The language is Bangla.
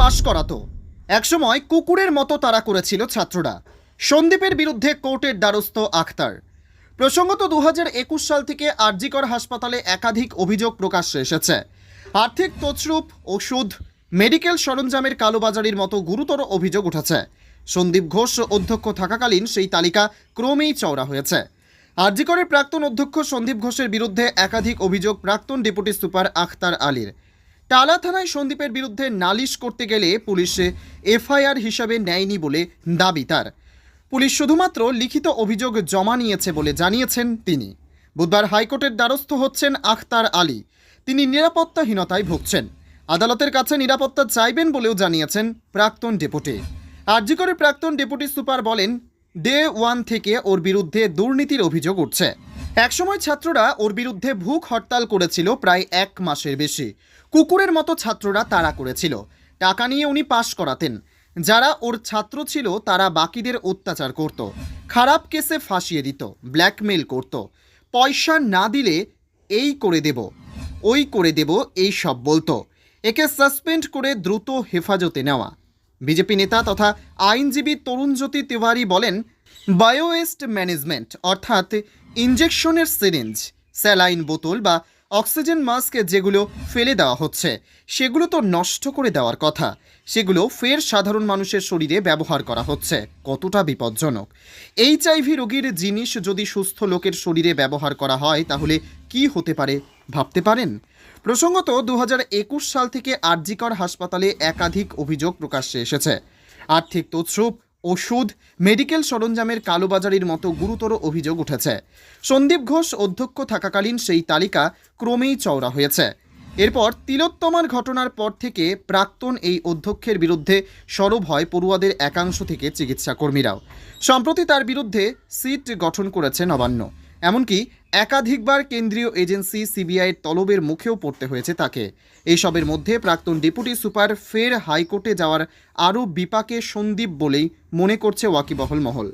পাশ করাতো একসময় কুকুরের মতো তারা করেছিল ছাত্ররা। সন্দীপের বিরুদ্ধে কোর্টের দ্বারস্থ আখতার। প্রসঙ্গত দু একুশ সাল থেকে আরজিকর হাসপাতালে একাধিক অভিযোগ প্রকাশ্যে এসেছে। আর্থিক তছরূপ, ওষুধ, মেডিকেল সরঞ্জামের কালোবাজারির মতো গুরুতর অভিযোগ উঠেছে। সন্দীপ ঘোষ অধ্যক্ষ থাকাকালীন সেই তালিকা ক্রমেই চওড়া হয়েছে। আরজিকরের প্রাক্তন অধ্যক্ষ সন্দীপ ঘোষের বিরুদ্ধে একাধিক অভিযোগ প্রাক্তন ডেপুটি সুপার আখতার আলীর। টালা থানায় সন্দীপের বিরুদ্ধে নালিশ করতে গেলে পুলিশে এফআইআর হিসাবে নেয়নি বলে দাবি তার। পুলিশ শুধুমাত্র লিখিত অভিযোগ জমা নিয়েছে বলে জানিয়েছেন তিনি। বুধবার হাইকোর্টের দ্বারস্থ হচ্ছেন আখতার আলী। তিনি নিরাপত্তাহীনতায় ভুগছেন। আদালতের কাছে নিরাপত্তা চাইবেন বলেও জানিয়েছেন প্রাক্তন ডেপুটি। আরজিকরের প্রাক্তন ডেপুটি সুপার বলেন, ডে ওয়ান থেকে ওর বিরুদ্ধে দুর্নীতির অভিযোগ উঠছে। একসময় ছাত্ররা ওর বিরুদ্ধে ভুক হরতাল করেছিল প্রায় এক মাসের বেশি। কুকুরের মতো ছাত্ররা তাড়া করেছিল। টাকা নিয়ে উনি পাশ করাতেন। যারা ওর ছাত্র ছিল, তারা বাকিদের অত্যাচার করত। খারাপ কেসে ফাঁসিয়ে দিত ব্ল্যাকমেল করত। পয়সা না দিলে এই করে দেব, ওই করে দেব, এই সব বলতো। একে সাসপেন্ড করে দ্রুত হেফাজতে নেওয়া। বিজেপি নেতা তথা আইনজীবী তরুণজ্যোতি তিওয়ারি বলেন বায়োওয়েস্ট ম্যানেজমেন্ট অর্থাৎ ইঞ্জেকশনের সিরিঞ্জ, স্যালাইন বোতল বা অক্সিজেন মাস্ক যেগুলো ফেলে দেওয়া হচ্ছে, সেগুলো তো নষ্ট করে দেওয়ার কথা। সেগুলো ফের সাধারণ মানুষের শরীরে ব্যবহার করা হচ্ছে। কতটা বিপজ্জনক। এইচআইভি রোগীর জিনিস যদি সুস্থ লোকের শরীরে ব্যবহার করা হয়, তাহলে কি হতে পারে ভাবতে পারেন? প্রসঙ্গত দু হাজার একুশ সাল থেকে আরজিকর হাসপাতালে একাধিক অভিযোগ প্রকাশ্যে এসেছে। আর্থিক তছরূপ ওষুধ, মেডিকেল সরঞ্জামের কালোবাজারির মতো গুরুতর অভিযোগ উঠেছে। সন্দীপ ঘোষ অধ্যক্ষ থাকাকালীন সেই তালিকা ক্রমেই চওড়া হয়েছে। এরপর তিলোত্তমার ঘটনার পর থেকে প্রাক্তন এই অধ্যক্ষের বিরুদ্ধে সরব হয় পড়ুয়াদের একাংশ থেকে চিকিৎসা কর্মীরাও সম্প্রতি তার বিরুদ্ধে সিট গঠন করেছে নবান্ন। এমনকি একাধিকবার কেন্দ্রীয় এজেন্সি সিবিআইয়ের তলবের মুখেও পড়তে হয়েছে তাকে। এইসবের মধ্যে প্রাক্তন ডেপুটি সুপার ফের হাইকোর্টে যাওয়ার আরও বিপাকে সন্দীপ বলেই মনে করছে ওয়াকিবহল মহল।